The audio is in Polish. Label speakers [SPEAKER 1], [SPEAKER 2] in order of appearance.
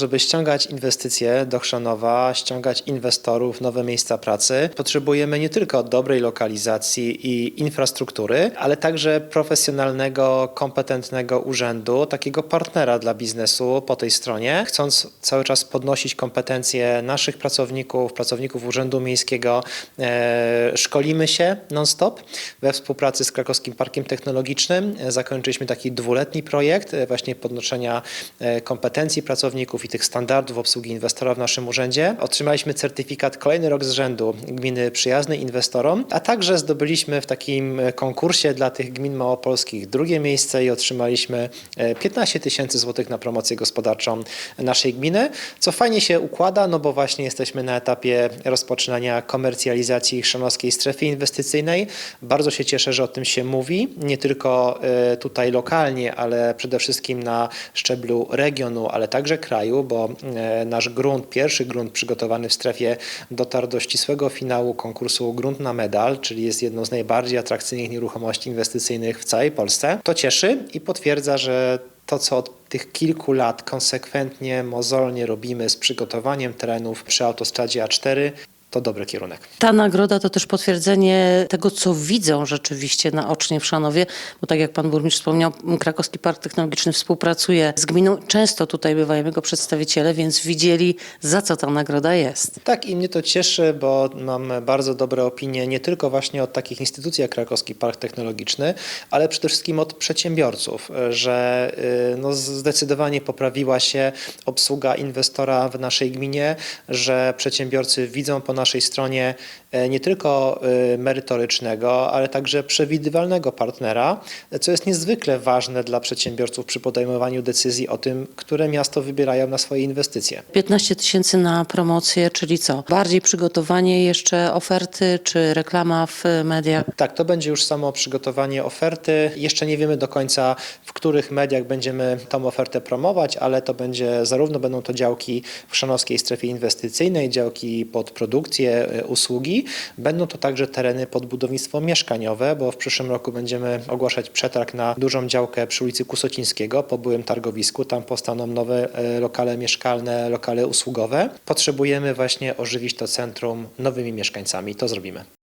[SPEAKER 1] Żeby ściągać inwestycje do Chrzanowa, ściągać inwestorów, nowe miejsca pracy, potrzebujemy nie tylko dobrej lokalizacji i infrastruktury, ale także profesjonalnego, kompetentnego urzędu, takiego partnera dla biznesu po tej stronie. Chcąc cały czas podnosić kompetencje naszych pracowników, pracowników Urzędu Miejskiego, e, szkolimy się non-stop we współpracy z Krakowskim Parkiem Technologicznym. E, Zakończyliśmy taki dwuletni projekt e, właśnie podnoszenia kompetencji pracowników i tych standardów obsługi inwestora w naszym urzędzie. Otrzymaliśmy certyfikat kolejny rok z rzędu gminy przyjaznej inwestorom, a także zdobyliśmy w takim e, konkursie dla tych gmin małopolskich drugie miejsce i otrzymaliśmy e, 15 tysięcy złotych na promocję gospodarczą naszej gminy, co fajnie się układa, no bo właśnie jesteśmy na etapie rozpoczynania komercjalizacji chrzanowskiej strefy inwestycyjnej. Bardzo się cieszę, że o tym się mówi, nie tylko e, tutaj lokalnie, ale przede wszystkim na szczeblu regionu, ale także kraju, bo e, nasz grunt, pierwszy grunt przygotowany w strefie dotarł do ścisłego finału konkursu Grunt na Medal, czyli jest jedną z najbardziej atrakcyjnych nieruchomości inwestycyjnych w całej Polsce. To cieszy i potwierdza, że to, co od tych kilku lat konsekwentnie, mozolnie robimy z przygotowaniem terenów przy autostradzie A4, to dobry kierunek.
[SPEAKER 2] Ta nagroda to też potwierdzenie tego, co widzą rzeczywiście naocznie w Szanowie, bo tak jak pan burmistrz wspomniał, Krakowski Park Technologiczny współpracuje z gminą. Często tutaj bywają jego przedstawiciele, więc widzieli, za co ta nagroda jest.
[SPEAKER 1] Tak i mnie to cieszy, bo mam bardzo dobre opinie nie tylko właśnie od takich instytucji jak Krakowski Park Technologiczny, ale przede wszystkim od przedsiębiorców, że y, no, zdecydowanie poprawiła się obsługa inwestora w naszej gminie, że przedsiębiorcy widzą po naszej stronie e, nie tylko y, merytorycznego, ale także przewidywalnego partnera, co jest niezwykle ważne dla przedsiębiorców przy podejmowaniu decyzji o tym, które miasto wybierają na swoje inwestycje.
[SPEAKER 2] 15 tysięcy na promocję, czyli co? Bardziej przygotowanie jeszcze oferty, czy reklama w mediach?
[SPEAKER 1] Tak, to będzie już samo przygotowanie oferty. Jeszcze nie wiemy do końca, w których mediach będziemy tą ofertę promować, ale to będzie zarówno będą to działki w Chrzanowskiej strefie inwestycyjnej, działki pod produkcję, y, usługi. Będą to także tereny pod budownictwo mieszkaniowe, bo w przyszłym roku będziemy ogłaszać przetarg na dużą działkę przy ulicy Kusocińskiego po byłym targowisku. Tam powstaną nowe y, lokale mieszkalne, lokale usługowe. Potrzebujemy właśnie ożywić to centrum nowymi mieszkańcami. To zrobimy.